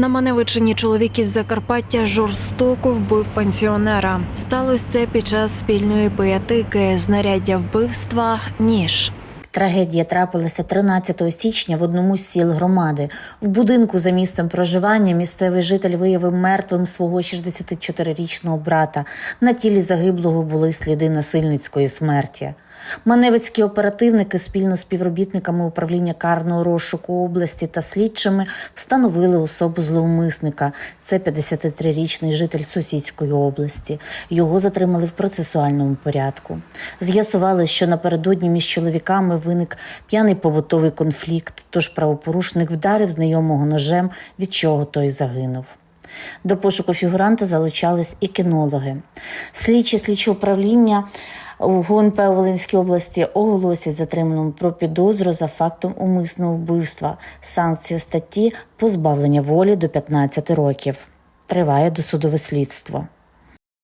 На Маневичині чоловік із Закарпаття жорстоко вбив пенсіонера. Сталося це під час спільної пиятики, знаряддя вбивства ніж. Трагедія трапилася 13 січня в одному з сіл громади. В будинку за місцем проживання місцевий житель виявив мертвим свого 64-річного брата. На тілі загиблого були сліди насильницької смерті. Маневицькі оперативники спільно з співробітниками управління карного розшуку області та слідчими встановили особу зловмисника. Це 53-річний житель сусідської області. Його затримали в процесуальному порядку. З'ясували, що напередодні між чоловіками виник п'яний побутовий конфлікт, тож правопорушник вдарив знайомого ножем, від чого той загинув. До пошуку фігуранта залучались і кінологи. Слідчі слідчі управління у ГУНП Волинській області оголосять затриманому про підозру за фактом умисного вбивства. Санкція статті позбавлення волі до 15 років. Триває досудове слідство.